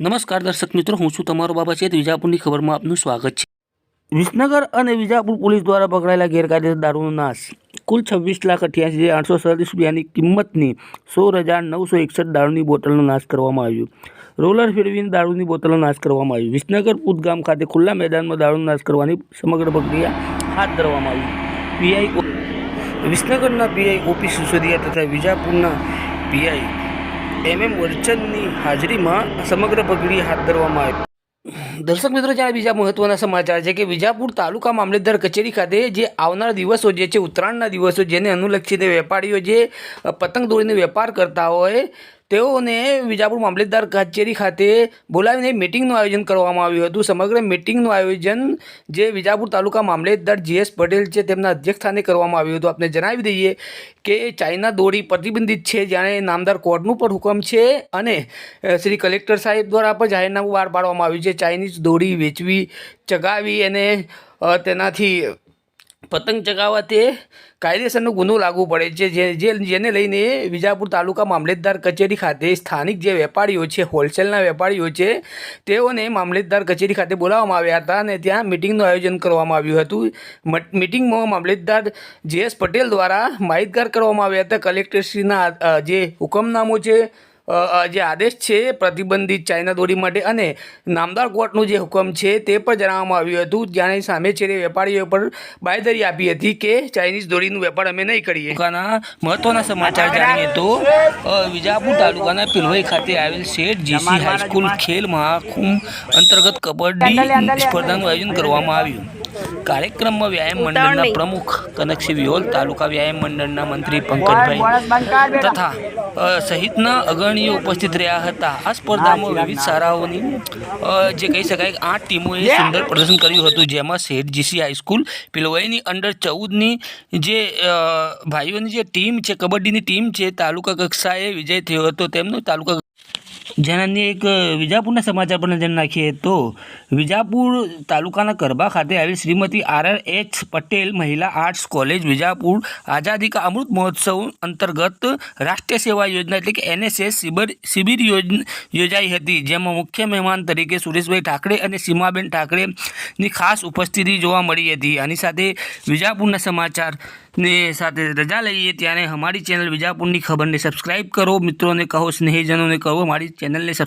નમસ્કાર દર્શક મિત્રો, હું છું તમારો બાબા છે વિજાપુરની ખબરમાં આપનું સ્વાગત છે. વિસનગર અને વિજાપુર પોલીસ દ્વારા પકડાયેલા ગેરકાયદેસર દારૂનો નાશ. કુલ છવ્વીસ લાખ અઠ્યાસી હજાર આઠસો સડત્રીસ રૂપિયાની કિંમતની સોળ હજાર નવસો એકસઠ દારૂની બોટલનો નાશ કરવામાં આવ્યો. રોલર ફેરવીને દારૂની બોટલનો નાશ કરવામાં આવ્યો. વિસનગર પૂતગામ ખાતે ખુલ્લા મેદાનમાં દારૂનો નાશ કરવાની સમગ્ર પ્રક્રિયા હાથ ધરવામાં આવી. પીઆઈ વિસનગરના પીઆઈ ઓપી સિસોદિયા તથા વિજાપુરના પીઆઈ એમ એમ વર્ચનની હાજરીમાં સમગ્ર પ્રક્રિયા હાથ ધરવામાં આવી. દર્શક મિત્રો, જ્યારે બીજા મહત્વના સમાચાર છે કે વિજાપુર તાલુકા મામલેદાર કચેરી ખાતે જે આવનાર દિવસો જે છે, ઉત્તરાયણના દિવસો જેને અનુલક્ષીને વેપારીઓ જે પતંગ દોરીને વેપાર કરતા હોય તેઓને વિજાપુર મામલતદાર કચેરી ખાતે બોલાવીને મિટિંગનું આયોજન કરવામાં આવ્યું હતું. સમગ્ર મિટિંગનું આયોજન જે વિજાપુર તાલુકા મામલતદાર જીએસ પટેલ છે તેમના અધ્યક્ષસ્થાને કરવામાં આવ્યું હતું. આપણે જણાવી દઈએ કે ચાઇના દોરી પ્રતિબંધિત છે, જાણે નામદાર કોર્ટનું પણ હુકમ છે અને શ્રી કલેક્ટર સાહેબ દ્વારા પણ જાહેરનામું બહાર પાડવામાં આવ્યું છે. ચાઇનીઝ દોરી વેચવી, ચગાવી અને તેનાથી પતંગ ચગાવવા તે કાયદેસરનો ગુનો લાગુ પડે છે. જે જેને લઈને વિજાપુર તાલુકા મામલતદાર કચેરી ખાતે સ્થાનિક જે વેપારીઓ છે, હોલસેલના વેપારીઓ છે, તેઓને મામલતદાર કચેરી ખાતે બોલાવવામાં આવ્યા હતા અને ત્યાં મિટિંગનું આયોજન કરવામાં આવ્યું હતું. મટ- મિટિંગમાં મામલતદાર જે એસ પટેલ દ્વારા માહિતગાર કરવામાં આવ્યા હતા. કલેક્ટરશ્રીના જે હુકમનામું છે જે આદેશ છે પ્રતિબંધિત ચાઇના દોરી માટે અને નામદાર કોર્ટનું જે હુકમ છે તે પણ જણાવવામાં આવ્યું હતું. જ્યાં સામે છેડે વેપારીઓ પર બાંયધરી આપી હતી કે ચાઇનીઝ દોરીનું વેપાર અમે નહીં કરીએ. તાલુકાના મહત્વના સમાચાર જાણીએ તો વિજાપુર તાલુકાના પિલોઈ ખાતે આવેલ શેઠ જીસી હાઈસ્કૂલ ખેલ મહાકુંભ અંતર્ગત કબડ્ડી સ્પર્ધાનું આયોજન કરવામાં આવ્યું. કાર્યક્રમમાં વ્યાયામ મંડળના પ્રમુખ કનકસિંહ વિહોલ તાલુકા વ્યાયામ મંડળના મંત્રી પંકજભાઈ તથા સહિતના અગ્રણીઓ ઉપસ્થિત રહ્યા હતા. આ સ્પર્ધામાં વિવિધ શાળાઓની જે કહી શકાય કે આઠ ટીમોએ સુંદર પ્રદર્શન કર્યું હતું જેમાં શેઠ જીસી હાઈસ્કૂલ પિલવાઈની અંડર ચૌદની જે ભાઈઓની જે ટીમ છે કબડ્ડીની ટીમ છે તાલુકા કક્ષાએ વિજય થયો હતો તેમનો તાલુકા જેનાની એક વિજાપુરના સમાચાર પર નજર નાખીએ તો વિજાપુર તાલુકાના કરબા ખાતે આવેલ Shrimati R R H Patel Mahila arts college Vijapur આઝાદી કા અમૃત મહોત્સવ અંતર્ગત રાષ્ટ્રીય સેવા યોજના એટલે કે એનએસએસ શિબિર શિબિર યોજાઈ હતી. જેમાં મુખ્ય મહેમાન તરીકે સુરેશભાઈ ઠાકરે અને સીમાબેન ઠાકરેની ખાસ ઉપસ્થિતિ જોવા મળી હતી. આની સાથે વિજાપુરના સમાચાર ને સાથે રજા લઈએ ત્યારે અમારી ચેનલ વિજાપુરની ખબરને સબસ્ક્રાઈબ કરો. મિત્રોને કહો, સ્નેહીજનોને કહો, અમારી ચેનલને સબસ્ક્રાઇબ